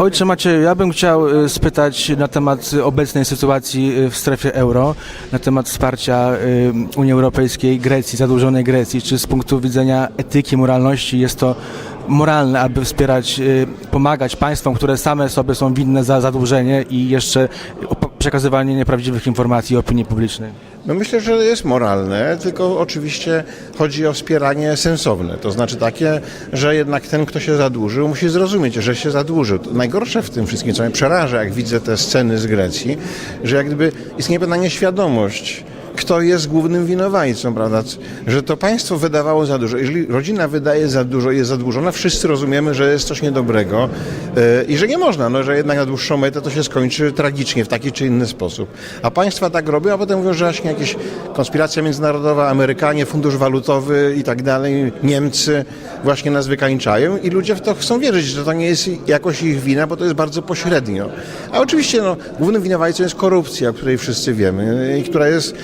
Ojcze Macieju, ja bym chciał y, spytać na temat obecnej sytuacji y, w strefie euro, na temat wsparcia y, Unii Europejskiej, Grecji, zadłużonej Grecji. Czy z punktu widzenia etyki, moralności jest to moralne, aby wspierać, pomagać państwom, które same sobie są winne za zadłużenie i jeszcze przekazywanie nieprawdziwych informacji opinii publicznej? No myślę, że jest moralne, tylko oczywiście chodzi o wspieranie sensowne. To znaczy takie, że jednak ten, kto się zadłużył, musi zrozumieć, że się zadłużył. Najgorsze w tym wszystkim, co mnie przeraża, jak widzę te sceny z Grecji, że jak gdyby istnieje pewna nieświadomość, kto jest głównym winowajcą, prawda? Że to państwo wydawało za dużo. Jeżeli rodzina wydaje za dużo jest zadłużona, wszyscy rozumiemy, że jest coś niedobrego yy, i że nie można, no, że jednak na dłuższą metę to się skończy tragicznie w taki czy inny sposób. A państwa tak robią, a potem mówią, że właśnie jakieś konspiracja międzynarodowa, Amerykanie, fundusz walutowy i tak dalej, Niemcy właśnie nas wykańczają i ludzie w to chcą wierzyć, że to nie jest jakoś ich wina, bo to jest bardzo pośrednio. A oczywiście no, głównym winowajcą jest korupcja, o której wszyscy wiemy i która jest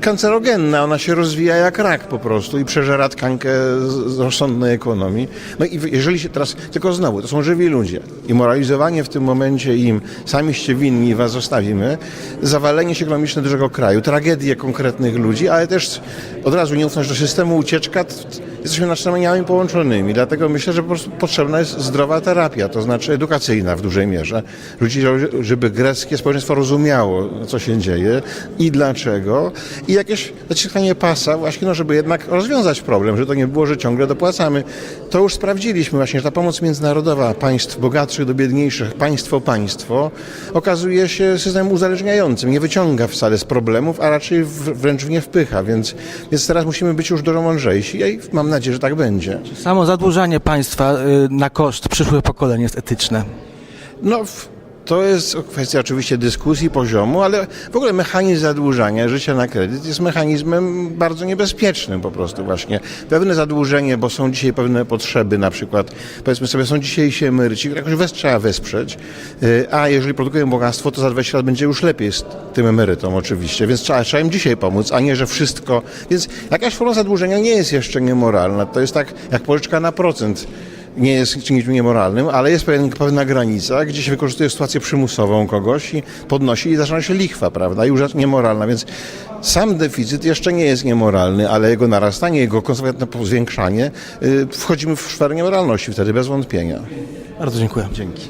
kancerogenna. Ona się rozwija jak rak po prostu i przeżera tkankę z- rozsądnej ekonomii. No i jeżeli się teraz, tylko znowu, to są żywi ludzie i moralizowanie w tym momencie im, samiście winni was zostawimy, zawalenie się ekonomiczne dużego kraju, tragedie konkretnych ludzi, ale też od razu nieufność do systemu, ucieczka, jesteśmy naczyniami połączonymi. Dlatego myślę, że po prostu potrzebna jest zdrowa terapia, to znaczy edukacyjna w dużej mierze. Ludzi, żeby greckie społeczeństwo rozumiało, co się dzieje i dlaczego. I jakieś zaciskanie pasa właśnie, no, żeby jednak rozwiązać problem, że to nie było, że ciągle dopłacamy. To już sprawdziliśmy właśnie, że ta pomoc międzynarodowa państw bogatszych do biedniejszych, państwo państwo, okazuje się systemem uzależniającym. Nie wyciąga wcale z problemów, a raczej wręcz w nie wpycha. Więc, więc teraz musimy być już dużo mądrzejsi i mam nadzieję, że tak będzie. Samo zadłużanie państwa y, na koszt przyszłych pokoleń jest etyczne. No, w- to jest kwestia oczywiście dyskusji, poziomu, ale w ogóle mechanizm zadłużania życia na kredyt jest mechanizmem bardzo niebezpiecznym po prostu właśnie. Pewne zadłużenie, bo są dzisiaj pewne potrzeby, na przykład powiedzmy sobie, są dzisiejsi emeryci, jakoś wes trzeba wesprzeć, y, a jeżeli produkują bogactwo, to za 20 lat będzie już lepiej z tym emerytom oczywiście, więc trzeba, trzeba im dzisiaj pomóc, a nie, że wszystko. Więc jakaś forma zadłużenia nie jest jeszcze niemoralna. To jest tak jak pożyczka na procent nie jest czymś niemoralnym, ale jest pewien, pewna granica, gdzie się wykorzystuje sytuację przymusową kogoś i podnosi i zaczyna się lichwa, prawda, i już niemoralna, więc sam deficyt jeszcze nie jest niemoralny, ale jego narastanie, jego konsekwentne zwiększanie, y, wchodzimy w sferę niemoralności wtedy, bez wątpienia. Bardzo dziękuję. Dzięki.